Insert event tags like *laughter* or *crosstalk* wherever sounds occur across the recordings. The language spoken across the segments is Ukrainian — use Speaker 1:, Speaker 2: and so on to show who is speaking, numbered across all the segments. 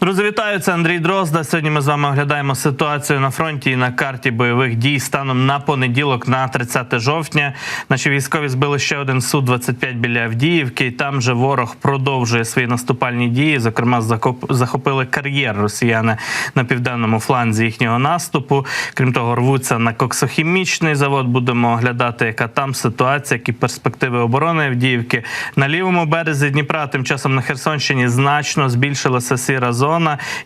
Speaker 1: Друзі! Це Андрій Дрозда. Сьогодні ми з вами оглядаємо ситуацію на фронті і на карті бойових дій станом на понеділок, на 30 жовтня. Наші військові збили ще один су 25 біля Авдіївки. І там же ворог продовжує свої наступальні дії. Зокрема, захопили кар'єр росіяни на південному фланзі їхнього наступу. Крім того, рвуться на коксохімічний завод. Будемо оглядати, яка там ситуація, які перспективи оборони Авдіївки на лівому березі Дніпра. Тим часом на Херсонщині значно збільшилася сіра зона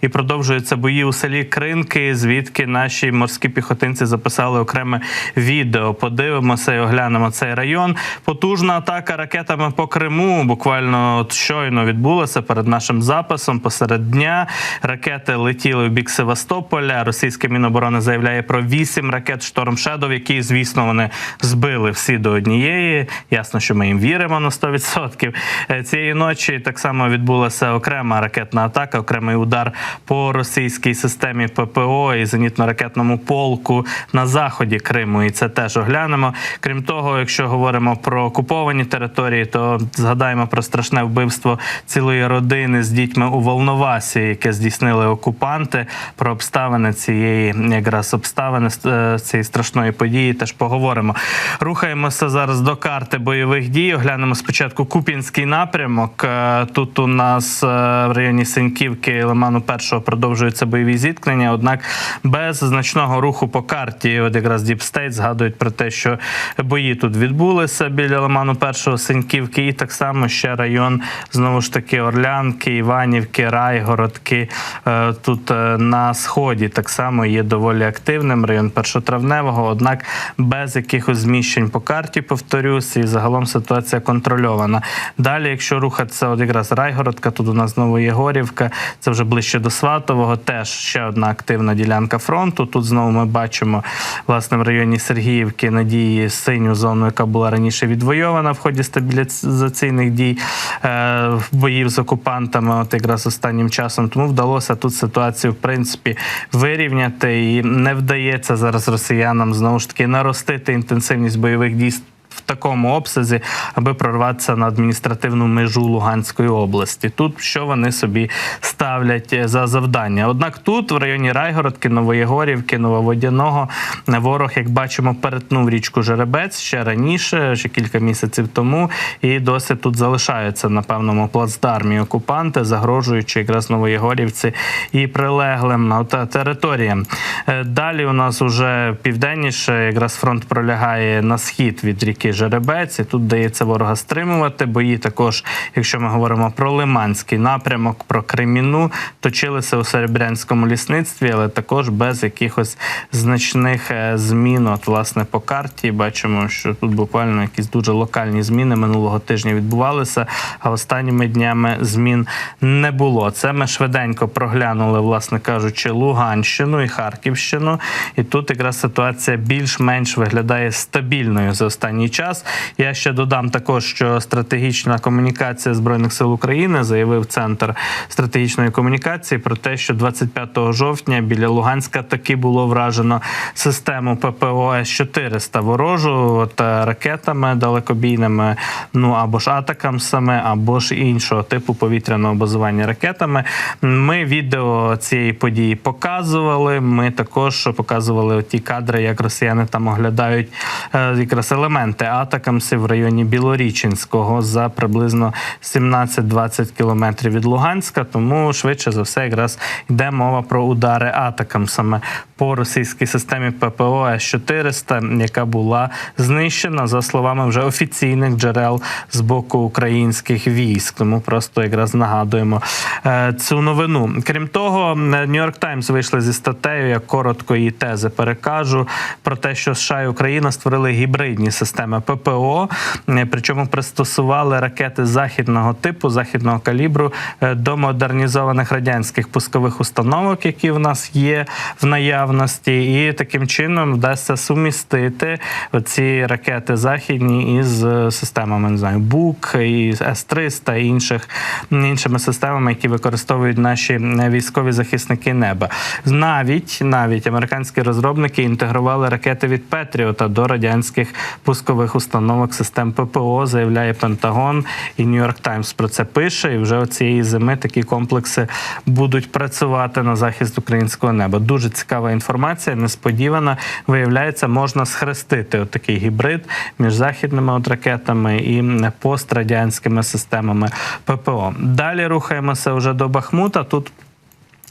Speaker 1: і продовжуються бої у селі Кринки, звідки наші морські піхотинці записали окреме відео. Подивимося і оглянемо цей район. Потужна атака ракетами по Криму. Буквально от щойно відбулася перед нашим записом. Посеред дня ракети летіли в бік Севастополя. Російське міноборони заявляє про вісім ракет Шторм Шедов, які, звісно, вони збили всі до однієї. Ясно, що ми їм віримо на 100%. Е, Цієї ночі так само відбулася окрема ракетна атака, окремий удар по російській системі ППО і зенітно-ракетному полку на заході Криму. І це теж оглянемо. Крім того, якщо говоримо про окуповані території, то згадаємо про страшне вбивство цілої родини з дітьми у Волновасі, яке здійснили окупанти. Про обставини цієї якраз обставини е, цієї страшної події теж поговоримо. Рухаємося зараз до карти бойових дій. Оглянемо спочатку Куп'янський напрямок. Е, Тут у нас е, в районі Сеньківки Лиману першого продовжуються бойові зіткнення, однак без значного руху по карті. От якраз State згадують про те, що бої тут відбулися біля Лиману першого Сеньківки, і так само ще район знову ж таки Орлянки, Іванівки, Райгородки. Е, Тут е, на сході так само є доволі активним район першотравневого, однак без якихось зміщень по карті, повторюсь, і загалом ситуація контрольована. Далі, якщо рухатися, от якраз Райгородка, тут у нас знову є Горівка, це вже ближче до Сватового, теж ще одна активна ділянка фронту. Тут знову ми бачимо власне в районі Сергіївки надії синю зону, яка була раніше відвойована в ході стабілізаційних дій е, боїв з окупантами, от якраз останнім часом. Тому вдалося тут ситуацію в принципі вирівняти, і не вдається зараз росіянам знову ж таки наростити інтенсивність бойових дій в такому обсязі, аби прорватися на адміністративну межу Луганської області. Тут що вони собі ставлять е, за завдання. Однак тут, в районі Райгородки, Новоєгорівки, Нововодяного, ворог, як бачимо, перетнув річку Жеребець ще раніше, ще кілька місяців тому, і досі тут залишаються на певному плацдармі окупанти, загрожуючи якраз Новоєгорівці і прилеглим територіям. Е, Далі у нас уже південніше, якраз фронт пролягає на схід від ріки Жеребець. І тут дається ворога стримувати. Бої також, якщо ми говоримо про Лиманський напрямок, про Креміну, точилися у Серебрянському лісництві, але також без якихось значних е, змін. От, власне, по карті бачимо, що тут буквально якісь дуже локальні зміни минулого тижня відбувалися, а останніми днями змін не було. Це ми швиденько проглянули, власне кажучи, Луганщину і Харківщину. І тут якраз ситуація більш-менш виглядає стабільною за останній час. Я ще додам також, що стратегічна комунікація збройних сил України заявив центр стратегічної комунікації про те, що 25 жовтня біля Луганська таки було вражено систему ППО С-400 ворожу от, е, ракетами далекобійними, ну або ж атакамсами, або ж іншого типу повітряного базування ракетами. Ми відео цієї події показували. Ми також показували ті кадри, як росіяни там оглядають е, якраз елементи атакамсів в районі Білоріченського за приблизно 17-20 кілометрів від Луганська. Тому швидше за все, якраз йде мова про удари атакамсами по російській системі ППО С-400, яка була знищена за словами вже офіційних джерел з боку українських військ. Тому просто якраз нагадуємо е, цю новину. Крім того, Нью-Йорк Таймс вийшли зі статтею. Я коротко її тези перекажу про те, що США і Україна створили гібридні системи ППО, е, причому пристосували ракети західного типу, західного калібру е, до модернізованих радянських пускових установок, які в нас є в наявності. Наявності, і таким чином вдасться сумістити ці ракети західні із е, системами не знаю, БУК, і С-300 і інших іншими системами, які використовують наші е, військові захисники неба. Навіть навіть американські розробники інтегрували ракети від Петріота до радянських пускових установок систем ППО, заявляє Пентагон і Нью-Йорк Таймс про це пише. І вже цієї зими такі комплекси будуть працювати на захист українського неба. Дуже цікава інформація, несподівана. Виявляється, можна схрестити такий гібрид між західними от ракетами і пострадянськими системами ППО. Далі рухаємося вже до Бахмута. Тут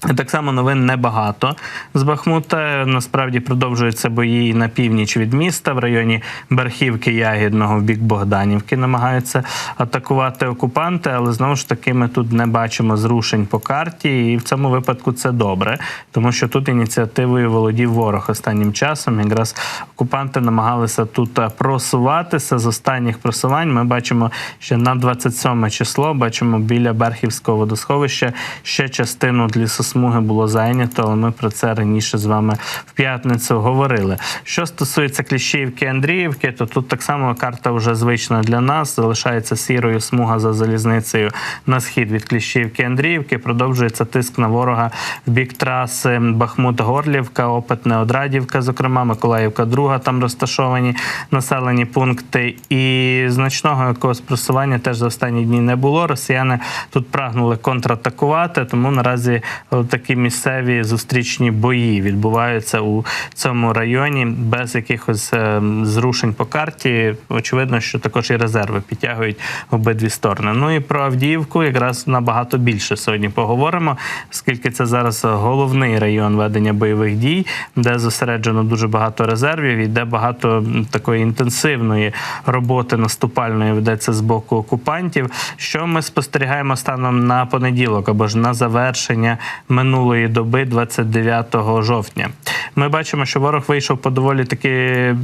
Speaker 1: так само новин небагато з Бахмута. Насправді продовжуються бої на північ від міста в районі Берхівки Ягідного в бік Богданівки. Намагаються атакувати окупанти, але знову ж таки ми тут не бачимо зрушень по карті, і в цьому випадку це добре, тому що тут ініціативою володів ворог останнім часом. Якраз окупанти намагалися тут просуватися з останніх просувань. Ми бачимо, що на 27 число бачимо біля Берхівського водосховища ще частину лісосмуги смуги було зайнято, але ми про це раніше з вами в п'ятницю говорили. Що стосується Кліщівки Андріївки, то тут так само карта вже звична для нас. Залишається сірою смуга за залізницею на схід від Кліщівки Андріївки. Продовжується тиск на ворога в бік траси Бахмут-Горлівка, Опитне Одрадівка, зокрема Миколаївка, друга там розташовані населені пункти. І значного якогось просування теж за останні дні не було. Росіяни тут прагнули контратакувати, тому наразі такі місцеві зустрічні бої відбуваються у цьому районі без якихось е, зрушень по карті. Очевидно, що також і резерви підтягують обидві сторони. Ну і про Авдіївку якраз набагато більше сьогодні поговоримо, оскільки це зараз головний район ведення бойових дій, де зосереджено дуже багато резервів і де багато такої інтенсивної роботи наступальної ведеться з боку окупантів. Що ми спостерігаємо станом на понеділок або ж на завершення минулої доби, 29 жовтня. Ми бачимо, що ворог вийшов по доволі таки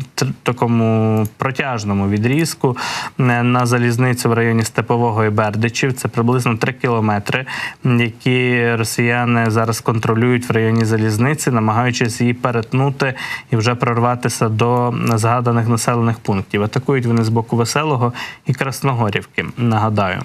Speaker 1: такому протяжному відрізку е, на залізницю в районі Степового і Бердичів. Це приблизно 3 кілометри, які росіяни зараз контролюють в районі залізниці, намагаючись її перетнути і вже прорватися до згаданих населених пунктів. Атакують вони з боку Веселого і Красногорівки. Нагадаю.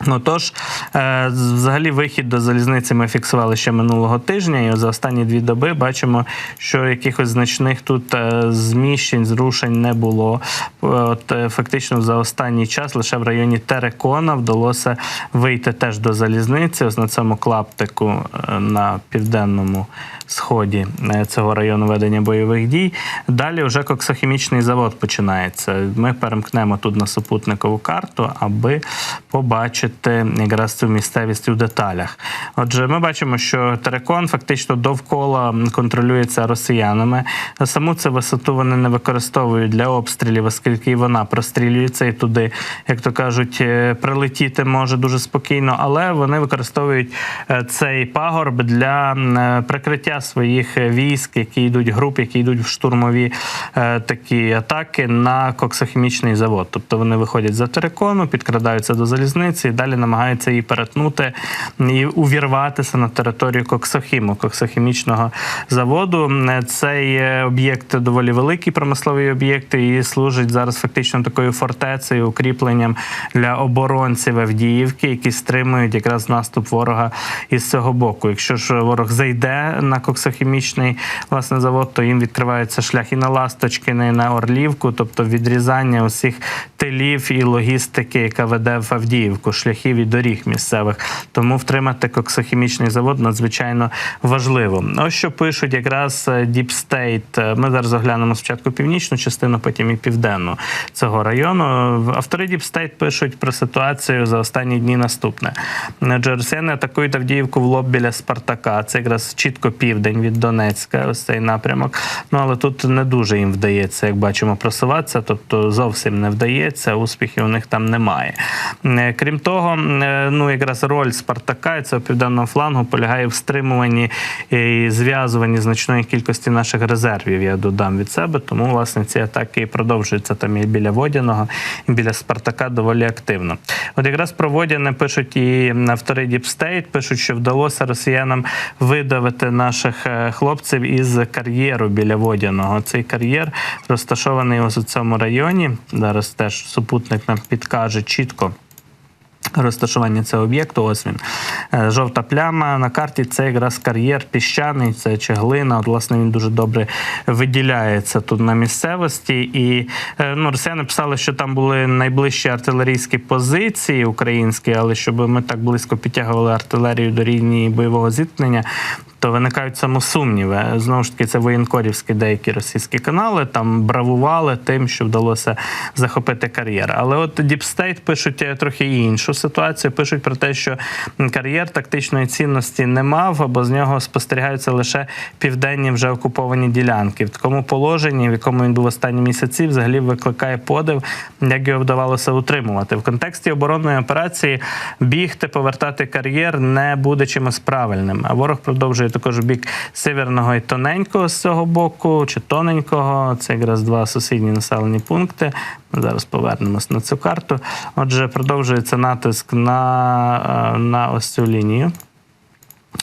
Speaker 1: Ну тож, е, взагалі, вихід до залізниці ми фіксували ще минулого тижня, і за останні дві доби бачимо, що якихось значних тут е, зміщень, зрушень не було. От е, фактично за останній час лише в районі Терекона вдалося вийти теж до залізниці. Ось на цьому клаптику на південному сході цього району ведення бойових дій. Далі вже коксохімічний завод починається. Ми перемкнемо тут на супутникову карту, аби побачити якраз цю місцевість у деталях. Отже, ми бачимо, що Терекон фактично довкола контролюється росіянами. Саму цю висоту вони не використовують для обстрілів, оскільки вона прострілюється і туди, як то кажуть, е, прилетіти може дуже спокійно, але вони використовують е, цей пагорб для е, прикриття своїх військ, які йдуть груп, які йдуть в штурмові такі атаки на коксохімічний завод. Тобто вони виходять за терикону, підкрадаються до залізниці далі намагаються її перетнути і увірватися на територію коксохіму, коксохімічного заводу. Цей об'єкт доволі великий промисловий об'єкт і служить зараз фактично такою фортецею, укріпленням для оборонців Авдіївки, які стримують якраз наступ ворога із цього боку. Якщо ж ворог зайде на коксохімічний власне завод, то їм відкривається шлях і на Ласточкини, і на Орлівку, тобто відрізання усіх тилів і логістики, яка веде в Авдіївку, шляхів і доріг місцевих. Тому втримати коксохімічний завод надзвичайно важливо. Ось що пишуть якраз Deep State. Ми зараз оглянемо спочатку північну частину, потім і південну цього району. Автори Deep State пишуть про ситуацію за останні дні наступне. Росіяни атакують Авдіївку в лоб біля Спартака. Це якраз чітко південь від Донецька, ось цей напрямок. Ну але тут не дуже їм вдається, як бачимо, просуватися, тобто зовсім не вдається. Успіхів у них там немає. Е, крім того. Того, е, ну якраз роль Спартака і цього південного флангу полягає в стримуванні і зв'язуванні значної кількості наших резервів. Я додам від себе. Тому власне ці атаки і продовжуються там і біля Водяного, і біля Спартака доволі активно. От якраз про Водяне пишуть і автори State, пишуть, що вдалося росіянам видавити наших е, хлопців із кар'єру біля Водяного. Цей кар'єр розташований ось у цьому районі. Зараз теж супутник нам підкаже чітко. Розташування цього об'єкту, ось він. Е, Жовта пляма на карті це якраз кар'єр піщаний, це чеглина. От, власне, він дуже добре виділяється тут на місцевості. І е, ну, росіяни писали, що там були найближчі артилерійські позиції українські, але щоб ми так близько підтягували артилерію до лінії бойового зіткнення. То виникають самосумніви. Знову ж таки, це воєнкорівські деякі російські канали там бравували тим, що вдалося захопити кар'єр. Але от State пишуть е, трохи іншу ситуацію. Пишуть про те, що кар'єр тактичної цінності не мав, або з нього спостерігаються лише південні вже окуповані ділянки. В такому положенні, в якому він був останні місяці, взагалі викликає подив, як його вдавалося утримувати. В контексті оборонної операції бігти, повертати кар'єр не буде чимось правильним. А ворог продовжує також бік северного і тоненького з цього боку, чи тоненького. Це якраз два сусідні населені пункти. Зараз повернемось на цю карту. Отже, продовжується натиск на, е, на ось цю лінію.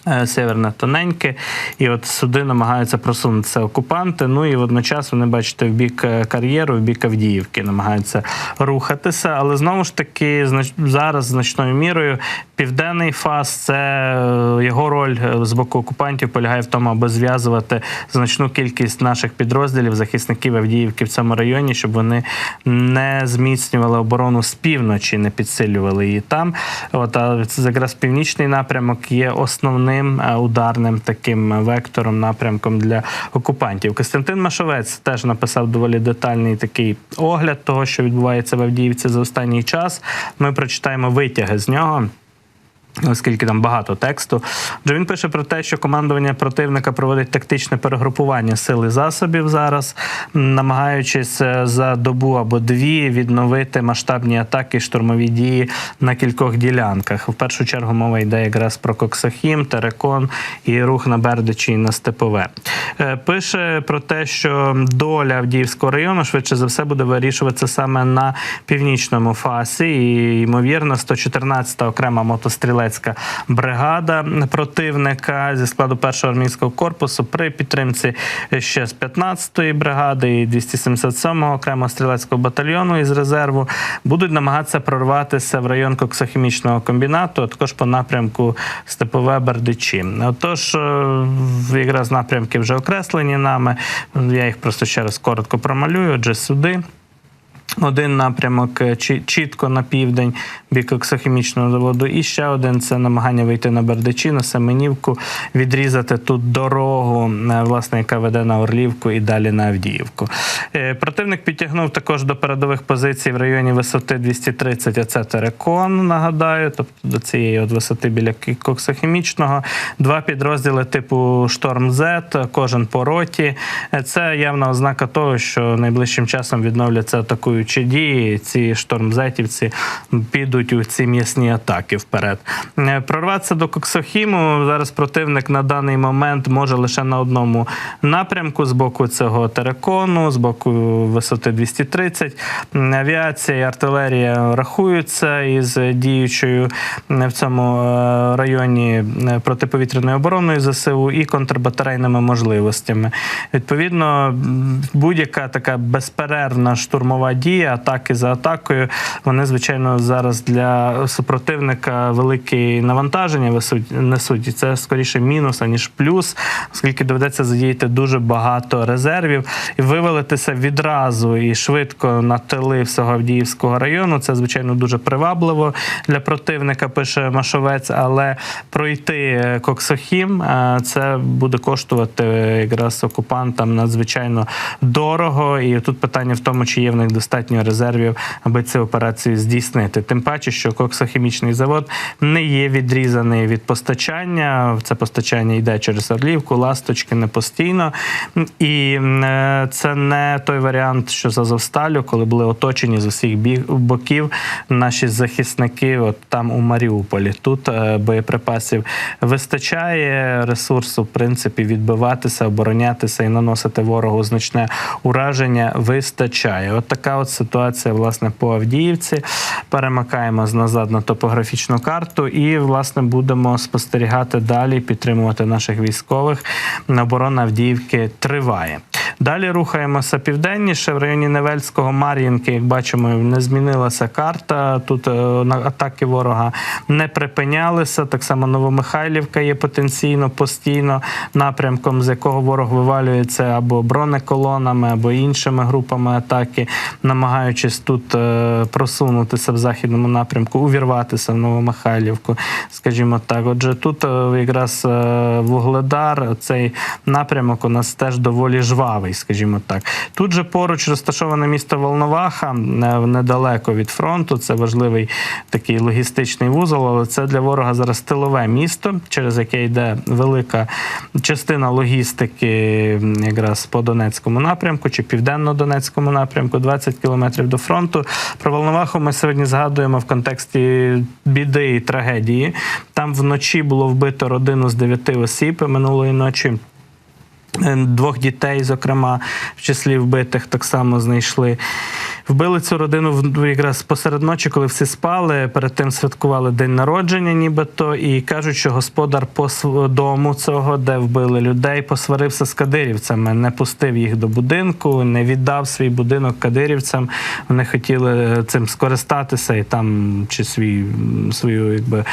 Speaker 1: Е, Северне тоненьке, і от сюди намагаються просунутися окупанти. Ну і водночас вони бачите в бік е, кар'єру, в бік Авдіївки намагаються рухатися. Але знову ж таки, зараз значною мірою південний фас це е, його роль з боку окупантів полягає в тому, аби зв'язувати значну кількість наших підрозділів, захисників Авдіївки в цьому районі, щоб вони не зміцнювали оборону з півночі, не підсилювали її там. От а якраз північний напрямок є основним е, ударним таким вектором, напрямком для окупантів. Костянтин Машовець теж написав доволі детальний такий огляд того, що відбувається в Авдіївці за останній час. Ми прочитаємо витяги з нього. Оскільки там багато тексту, Отже, він пише про те, що командування противника проводить тактичне перегрупування сил і засобів зараз, намагаючись е, за добу або дві відновити масштабні атаки, штурмові дії на кількох ділянках. В першу чергу мова йде якраз про Коксахім, Терекон і рух на Бердичі і на Степове. Е, Пише про те, що доля Авдіївського району швидше за все буде вирішуватися саме на північному фасі, і ймовірно, 114-та окрема мотострілецька бригада противника зі складу першого армійського корпусу при підтримці ще з 15-ї бригади і 277-го окремого стрілецького батальйону із резерву будуть намагатися прорватися в район коксохімічного комбінату, а також по напрямку Степове Бердичі. Отож, е, якраз напрямки вже окреслені нами. Я їх просто ще раз коротко промалюю. Отже, сюди. Один напрямок е, чітко на південь, бік оксохімічного заводу, і ще один це намагання вийти на Бердичі, на Семенівку, відрізати тут дорогу, е, власне, яка веде на Орлівку і далі на Авдіївку. Е, Противник підтягнув також до передових позицій в районі висоти 230, а це Терекон, нагадаю, тобто до цієї от висоти біля коксохімічного. Два підрозділи типу Шторм Z, кожен по роті. Це явна ознака того, що найближчим часом відновляться атакуючі дії. Ці штормзетівці підуть у ці м'ясні атаки вперед. Е, Прорватися до Коксохіму зараз противник на даний момент може лише на одному напрямку з боку цього терекону, з боку висоти 230. Авіація і артилерія рахуються із діючою в цьому е, районі е, протиповітряною обороною ЗСУ і контрбатарейними можливостями. Відповідно, будь-яка така безперервна штурмова дія, атаки за атакою, вони звичайно зараз для супротивника велике навантаження несуть. І це скоріше мінус аніж плюс, оскільки доведеться задіяти дуже багато резервів і вивалитися відразу і швидко на тили всього Авдіївського району. Це звичайно дуже привабливо для противника. Пише Машовець, але пройти е, Коксохім е, це буде коштувати якраз окупантам надзвичайно дорого. І тут питання в тому, чи є в них достатньо достатньо резервів, аби цю операцію здійснити. Тим паче, що коксохімічний завод не є відрізаний від постачання. Це постачання йде через Орлівку, ласточки не постійно. І е, це не той варіант, що з Азовсталю, коли були оточені з усіх боків наші захисники, от там у Маріуполі. Тут е, боєприпасів вистачає ресурсу, в принципі, відбиватися, оборонятися і наносити ворогу значне ураження. Вистачає. От така от ситуація, власне, по Авдіївці. Перемикаємо назад на топографічну карту і, власне, будемо спостерігати далі, підтримувати наших військових. Оборона Авдіївки триває. Далі рухаємося південніше в районі Невельського Мар'їнки. Як бачимо, не змінилася карта. Тут е, на атаки ворога не припинялися. Так само Новомихайлівка є потенційно постійно напрямком, з якого ворог вивалюється або бронеколонами, або іншими групами атаки, намагаючись тут е, просунутися в західному напрямку, увірватися в Новомихайлівку, скажімо так. Отже, тут е, якраз Вугледар, цей напрямок у нас теж доволі жвавий, скажімо так. Тут же поруч розташоване місто Волноваха, е, недалеко від фронту. Це важливий такий логістичний вузол, але це для ворога зараз тилове місто, через яке йде велика частина логістики якраз по Донецькому напрямку чи південно-донецькому напрямку, 20 кілометрів до фронту. Про Волноваху ми сьогодні згадуємо в контексті біди і трагедії. Там вночі було вбито родину з дев'яти осіб минулої ночі. Е, Двох дітей, зокрема, в числі вбитих, так само знайшли. Вбили цю родину якраз посеред ночі, коли всі спали. Перед тим святкували день народження, нібито, і кажуть, що господар по дому цього, де вбили людей, посварився з кадирівцями, не пустив їх до будинку, не віддав свій будинок кадирівцям. Вони хотіли цим скористатися і там чи свій свою якби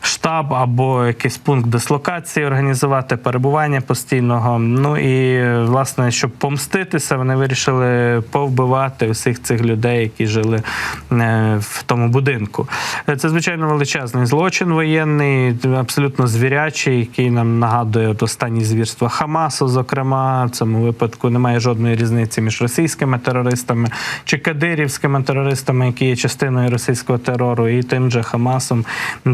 Speaker 1: штаб або якийсь пункт дислокації організувати перебування постійного. Ну і власне, щоб помститися, вони вирішили повбивати усіх цих людей, які жили е, в тому будинку. Це звичайно величезний злочин воєнний, абсолютно звірячий, який нам нагадує останні звірства Хамасу. Зокрема, в цьому випадку немає жодної різниці між російськими терористами чи кадирівськими терористами, які є частиною російського терору, і тим же Хамасом,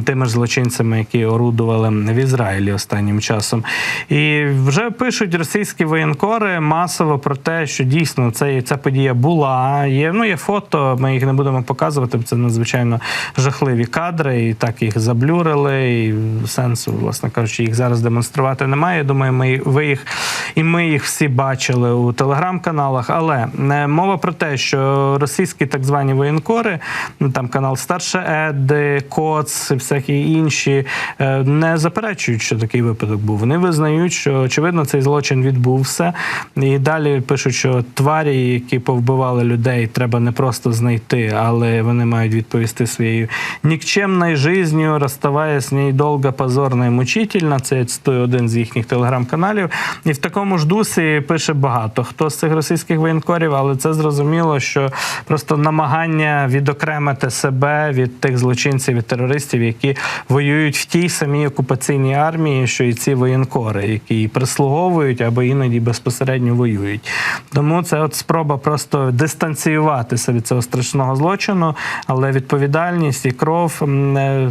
Speaker 1: тими ж злочинцями, які орудували в Ізраїлі останнім часом. І вже пишуть російські воєнкори масово про те, що дійсно це, ця подія була. Є, ну, є фото, ми їх не будемо показувати, бо це надзвичайно жахливі кадри, і так їх заблюрили. І сенсу, власне кажучи, їх зараз демонструвати немає. Думаю, ми ви їх і ми їх всі бачили у телеграм-каналах. Але е, мова про те, що російські так звані воєнкори, ну, там канал Старше Еди, Коц, і всякі інші, е, не заперечують, що такий випадок був. Вони визнають, що очевидно цей злочин відбувся. І далі пишуть, що тварі, які повбивали людей, треба не просто знайти, але вони мають відповісти своєю нікчемною жизнью, розставаясь з нею довго, позорно і мучительно. Це я один з їхніх телеграм-каналів. І в такому ж дусі пише багато хто з цих російських воєнкорів, але це зрозуміло, що просто намагання відокремити себе від тих злочинців і терористів, які воюють в тій самій окупаційній армії, що і ці воєнкори, які прислуговують або іноді безпосередньо воюють. Тому це от спроба просто дистанціюватися від цього страшного злочину, але відповідальність і кров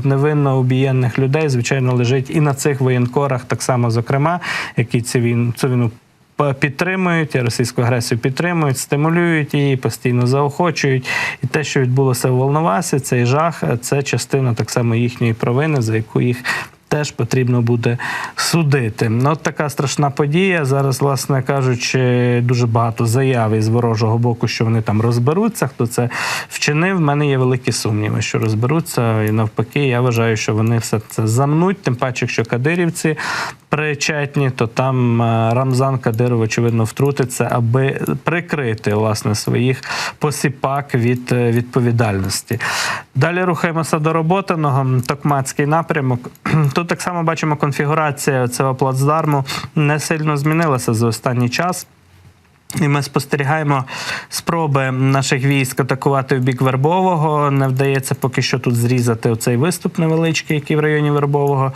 Speaker 1: невинно убієнних людей, звичайно, лежить і на цих воєнкорах, так само, зокрема, які цю війну цю війну підтримують, російську агресію підтримують, стимулюють її, постійно заохочують. І те, що відбулося в Волновасі, цей жах, це частина так само їхньої провини, за яку їх. Теж потрібно буде судити. Ну, от така страшна подія. Зараз, власне кажучи, дуже багато заяв із ворожого боку, що вони там розберуться. Хто це вчинив? В мене є великі сумніви, що розберуться. І навпаки, я вважаю, що вони все це замнуть. Тим паче, якщо кадирівці причетні, то там е, Рамзан Кадиров, очевидно, втрутиться, аби прикрити власне своїх посіпак від е, відповідальності. Далі рухаємося до роботаного. Токмацький напрямок. *clears throat* Тут так само бачимо, конфігурація цього плацдарму не сильно змінилася за останній час. І ми спостерігаємо спроби наших військ атакувати в бік Вербового. Не вдається поки що тут зрізати оцей виступ невеличкий, який в районі Вербового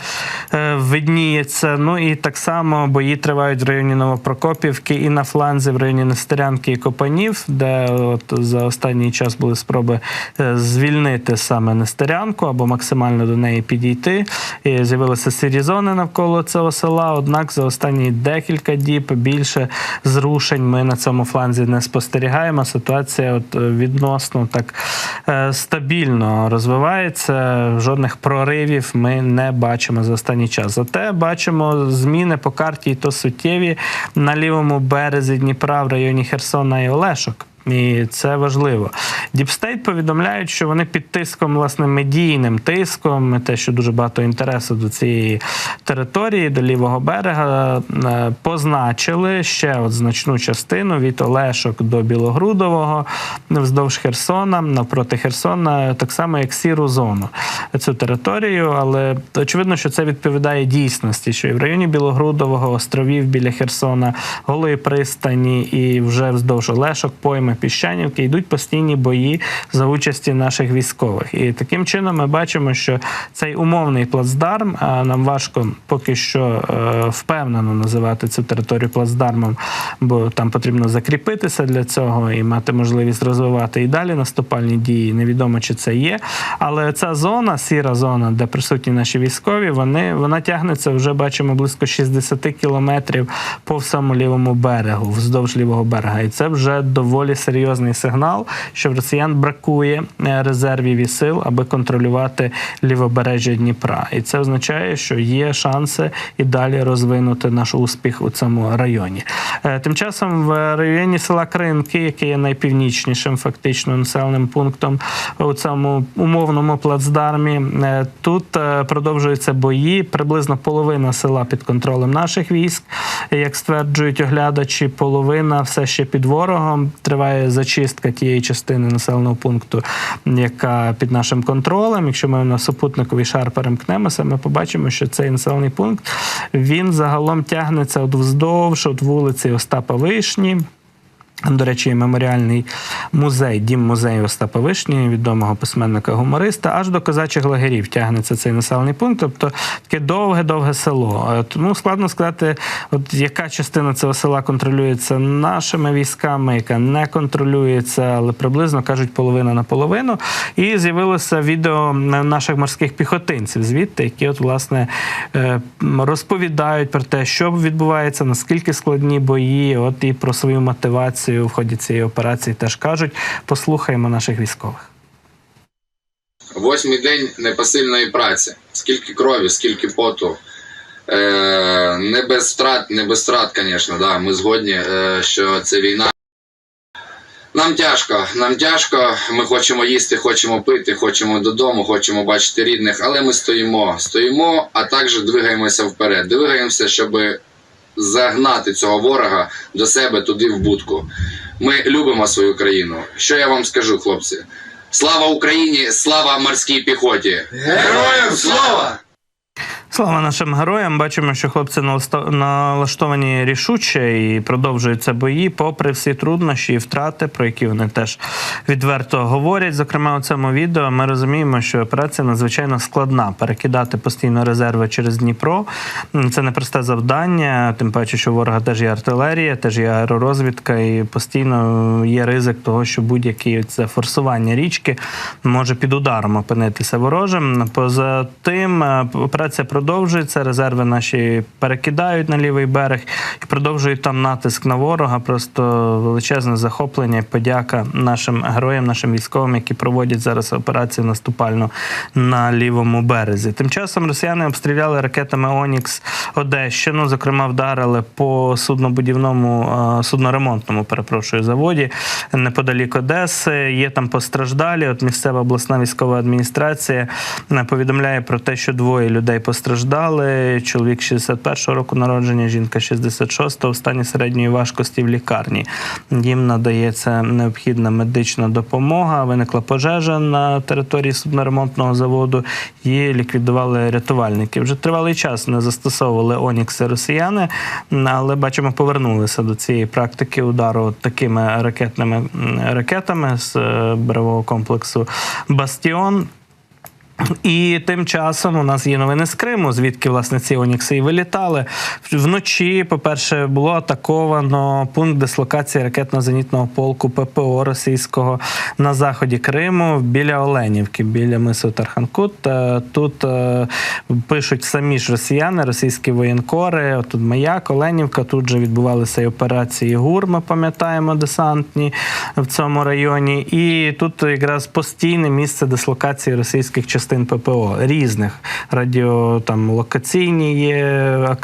Speaker 1: е, видніється. Ну і так само бої тривають в районі Новопрокопівки і на фланзі в районі Нестерянки і Копанів, де от за останній час були спроби е, звільнити саме Нестерянку або максимально до неї підійти. І з'явилися сірі зони навколо цього села. Однак за останні декілька діб більше зрушень ми на цьому фланзі не спостерігаємо. Ситуація от е, відносно так е, стабільно розвивається. Жодних проривів ми не бачимо за останній час. Зате бачимо зміни по карті, і то суттєві на лівому березі Дніпра в районі Херсона і Олешок. І це важливо. Діпстейт повідомляють, що вони під тиском, власне, медійним тиском, те, що дуже багато інтересу до цієї території, до лівого берега, е, позначили ще от значну частину від Олешок до Білогрудового вздовж Херсона, навпроти Херсона, так само як сіру зону цю територію. Але очевидно, що це відповідає дійсності, що і в районі Білогрудового, островів біля Херсона, Голої пристані і вже вздовж Олешок, пойми Піщанівки йдуть постійні бої за участі наших військових. І таким чином ми бачимо, що цей умовний плацдарм, нам важко поки що е, впевнено називати цю територію плацдармом, бо там потрібно закріпитися для цього і мати можливість розвивати і далі наступальні дії. Невідомо чи це є. Але ця зона, сіра зона, де присутні наші військові, вони вона тягнеться вже бачимо близько 60 кілометрів по всьому лівому берегу, вздовж лівого берега. І це вже доволі серйозний сигнал, що в росіян бракує е, резервів і сил, аби контролювати лівобережжя Дніпра. І це означає, що є шанси і далі розвинути наш успіх у цьому районі. Е, Тим часом в районі села Кринки, яке є найпівнічнішим фактично населеним пунктом у цьому умовному плацдармі, е, тут продовжуються бої. Приблизно половина села під контролем наших військ, як стверджують оглядачі, половина все ще під ворогом. Триває зачистка тієї частини населеного пункту, яка під нашим контролем. Якщо ми на супутниковий шар перемкнемося, ми побачимо, що цей населений пункт він загалом тягнеться вздовж от вулиці Остапа Вишні. До речі, меморіальний музей, дім музею Остапа Вишні, відомого письменника-гумориста, аж до козачих лагерів тягнеться цей населений пункт. Тобто таке довге-довге село. Е, Тому складно сказати, от яка частина цього села контролюється нашими військами, яка не контролюється, але приблизно кажуть половина на половину. І з'явилося відео наших морських піхотинців звідти, які от власне е, розповідають про те, що відбувається, наскільки складні бої, от і про свою мотивацію в ході цієї операції теж кажуть. Послухаємо наших військових.
Speaker 2: Восьмий день непосильної праці. Скільки крові, скільки поту. Е, не без втрат, не без втрат, звісно, да, ми згодні, е, що це війна. Нам тяжко, нам тяжко. Ми хочемо їсти, хочемо пити, хочемо додому, хочемо бачити рідних, але ми стоїмо, стоїмо, а також двигаємося вперед. Двигаємося, щоб загнати цього ворога до себе туди в будку. Ми любимо свою країну. Що я вам скажу, хлопці? Слава Україні! Слава морській піхоті!
Speaker 3: Героям слава!
Speaker 1: Слава нашим героям! Бачимо, що хлопці налаштовані рішуче і продовжуються бої, попри всі труднощі і втрати, про які вони теж відверто говорять. Зокрема, у цьому відео ми розуміємо, що операція надзвичайно складна. Перекидати постійно резерви через Дніпро це непросте завдання. Тим паче, що ворога теж є артилерія, теж є аеророзвідка, і постійно є ризик того, що будь-яке це форсування річки може під ударом опинитися ворожим. Поза тим, е, операція продовжується. Резерви наші перекидають на лівий берег і продовжують там натиск на ворога. Просто величезне захоплення і подяка нашим героям, нашим військовим, які проводять зараз операцію наступальну на лівому березі. Тим часом росіяни обстріляли ракетами Онікс Одещину. Зокрема, вдарили по суднобудівному е, судноремонтному, перепрошую, заводі неподалік Одеси. Є там постраждалі. От місцева обласна військова адміністрація е, повідомляє про те, що двоє людей постраждали постраждали. Чоловік 61-го року народження, жінка 66-го, в стані середньої важкості в лікарні. Їм надається необхідна медична допомога. Виникла пожежа на території судноремонтного заводу. Її ліквідували рятувальники. Вже тривалий час не застосовували Онікси росіяни, але бачимо, повернулися до цієї практики удару такими ракетними ракетами з е, комплексу Бастіон. І тим часом у нас є новини з Криму, звідки власне ці Онікси і вилітали. Вночі, по-перше, було атаковано пункт дислокації ракетно-зенітного полку ППО російського на заході Криму біля Оленівки, біля мису Тарханкут. Е, Тут е, пишуть самі ж росіяни, російські воєнкори. Тут Маяк, Оленівка. Тут же відбувалися і операції ГУР. Ми пам'ятаємо десантні в цьому районі. І тут якраз постійне місце дислокації російських частин ППО різних радіо там локаційні є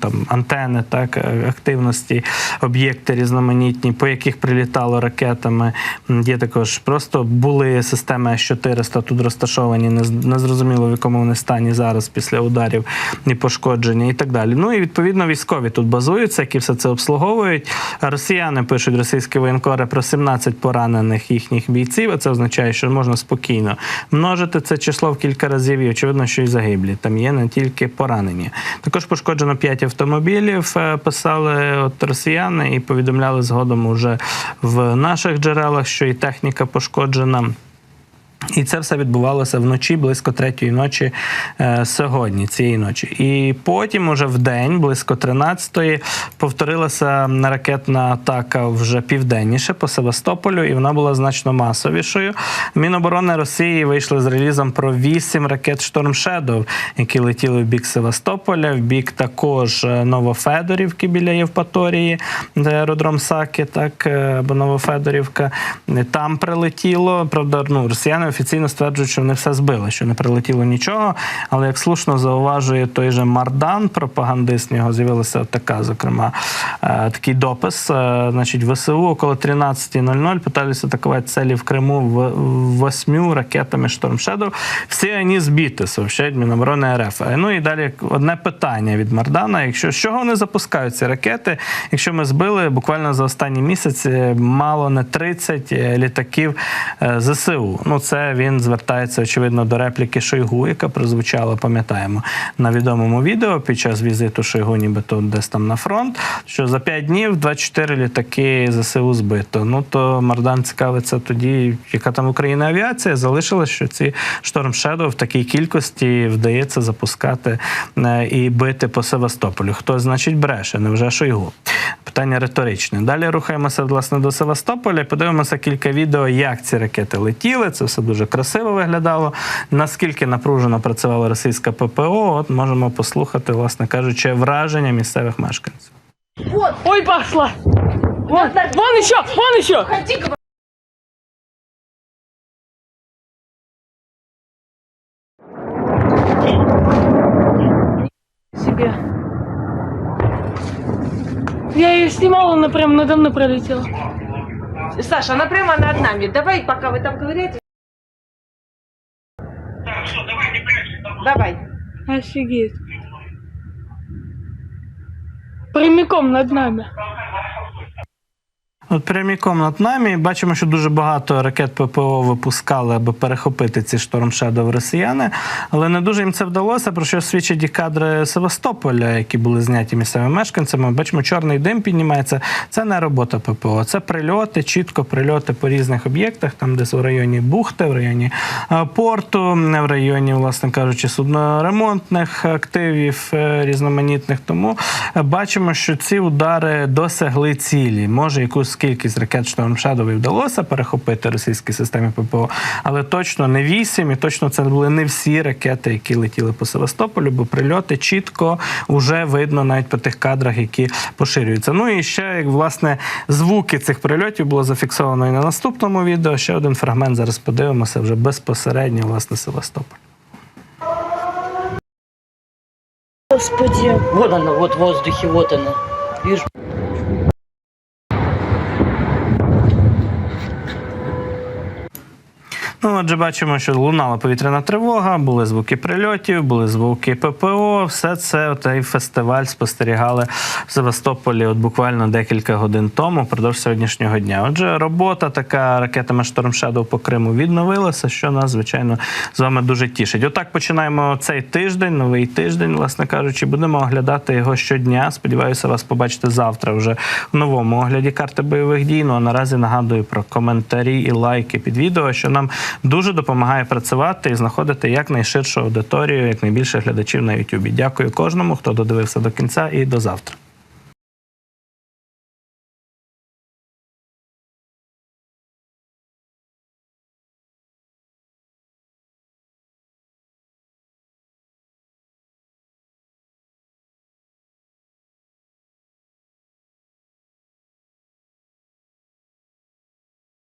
Speaker 1: там антени, так е, активності, об'єкти різноманітні, по яких прилітало ракетами. Є також просто були системи С-400 тут розташовані, незрозуміло в якому вони стані зараз після ударів і пошкодження, і так далі. Ну і відповідно військові тут базуються, які все це обслуговують. Росіяни пишуть російські воєнкори про 17 поранених їхніх бійців. А це означає, що можна спокійно множити це число в кілька разів. І очевидно, що і загиблі. Там є не тільки поранені. Також пошкоджено 5 автомобілів. е, Писали от росіяни і повідомляли згодом уже в наших джерелах, що і техніка пошкоджена. І це все відбувалося вночі, близько третьої ночі е, сьогодні, цієї ночі. І потім, уже в день, близько 13-ї, повторилася ракетна атака вже південніше по Севастополю, і вона була значно масовішою. Міноборони Росії вийшли з релізом про 8 ракет Шторм Шедов, які летіли в бік Севастополя, в бік також е, Новофедорівки біля Євпаторії, де аеродром Саки, так е, або Новофедорівка. Там прилетіло. Правда, ну росіяни офіційно стверджують, що вони все збили, що не прилетіло нічого. Але як слушно зауважує той же Мардан, пропагандист, в нього з'явилася така, зокрема, е, такий допис. Е, Значить, ВСУ около 13.00 пытались атаковать цели в Крыму в восьмю ракетами Шторм Shadow. Всі вони збиті, сообщають Міноборони РФ. Е, Ну і далі одне питання від Мардана. Якщо з чого вони запускають ці ракети? Якщо ми збили буквально за останні місяці мало не 30 літаків ЗСУ. Ну це він звертається очевидно до репліки Шойгу, яка прозвучала, пам'ятаємо, на відомому відео під час візиту Шойгу, нібито десь там на фронт. Що за 5 днів 24 літаки ЗСУ збито. Ну то Мардан цікавиться тоді, яка там Україна авіація. Залишилось, що ці Шторм Shadow в такій кількості вдається запускати е, і бити по Севастополю. Хто значить бреше? Невже Шойгу? Питання риторичне. Далі рухаємося власне до Севастополя. Подивимося кілька відео, як ці ракети летіли. Це все дуже красиво виглядало. Наскільки напружено працювала російська ППО, от можемо послухати, власне кажучи, враження місцевих мешканців.
Speaker 4: Ой, пошла! Вон, вон еще, вон еще! Себе. Я ее снимала, она прям надо мной пролетела.
Speaker 5: Саша, она прямо над нами. Давай, пока вы там говорите. Давай.
Speaker 4: Офигеть. Прямиком над нами.
Speaker 1: От пряміком над нами бачимо, що дуже багато ракет ППО випускали, аби перехопити ці шторм Shadow росіяни, але не дуже їм це вдалося. Про що свідчать і кадри Севастополя, які були зняті місцевими мешканцями. Бачимо, чорний дим піднімається. Це не робота ППО, це прильоти, чітко прильоти по різних об'єктах, там десь в районі бухти, в районі е, порту, в районі, власне кажучи, судноремонтних активів е, різноманітних. Тому е, бачимо, що ці удари досягли цілі. Може, якусь кількість ракет Шторм Shadow вдалося перехопити російські системи ППО, але точно не вісім, і точно це були не всі ракети, які летіли по Севастополю, бо прильоти чітко вже видно навіть по тих кадрах, які поширюються. Ну і ще як власне звуки цих прильотів було зафіксовано і на наступному відео. Ще один фрагмент зараз подивимося вже безпосередньо власне Севастополь.
Speaker 6: Господи. Вот она, вот в воздухе, вот она. Вижу.
Speaker 1: Ну, отже, бачимо, що лунала повітряна тривога, були звуки прильотів, були звуки ППО. Все це цей фестиваль спостерігали в Севастополі от буквально декілька годин тому, впродовж сьогоднішнього дня. Отже, робота така ракетами Shadow по Криму відновилася, що нас, звичайно, з вами дуже тішить. Отак починаємо цей тиждень, новий тиждень, власне кажучи, будемо оглядати його щодня. Сподіваюся, вас побачити завтра вже в новому огляді карти бойових дій. Ну а наразі нагадую про коментарі і лайки під відео, що нам дуже допомагає працювати і знаходити якнайширшу аудиторію, якнайбільше глядачів на Ютубі. Дякую кожному, хто додивився до кінця, і до завтра.